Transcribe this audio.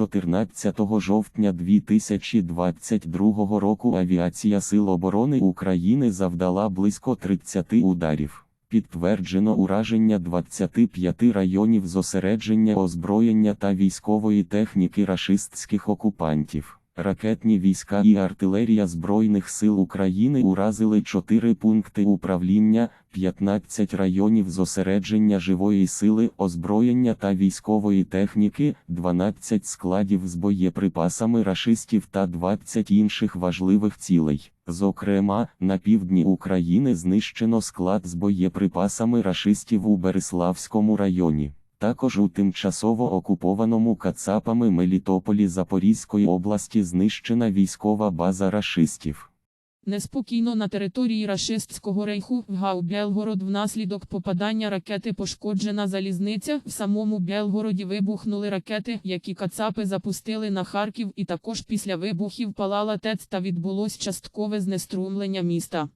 14 жовтня 2022 року авіація Сил оборони України завдала близько 30 ударів. Підтверджено ураження 25 районів зосередження озброєння та військової техніки рашистських окупантів. Ракетні війська і артилерія Збройних сил України уразили 4 пункти управління, 15 районів зосередження живої сили, озброєння та військової техніки, 12 складів з боєприпасами рашистів та 20 інших важливих цілей. Зокрема, на півдні України знищено склад з боєприпасами рашистів у Береславському районі. Також у тимчасово окупованому Кацапами Мелітополі Запорізької області знищена військова база рашистів. Неспокійно на території рашистського рейху в Гау Белгород внаслідок попадання ракети пошкоджена залізниця. В самому Белгороді вибухнули ракети, які кацапи запустили на Харків, і також після вибухів палала ТЕЦ та відбулось часткове знеструмлення міста.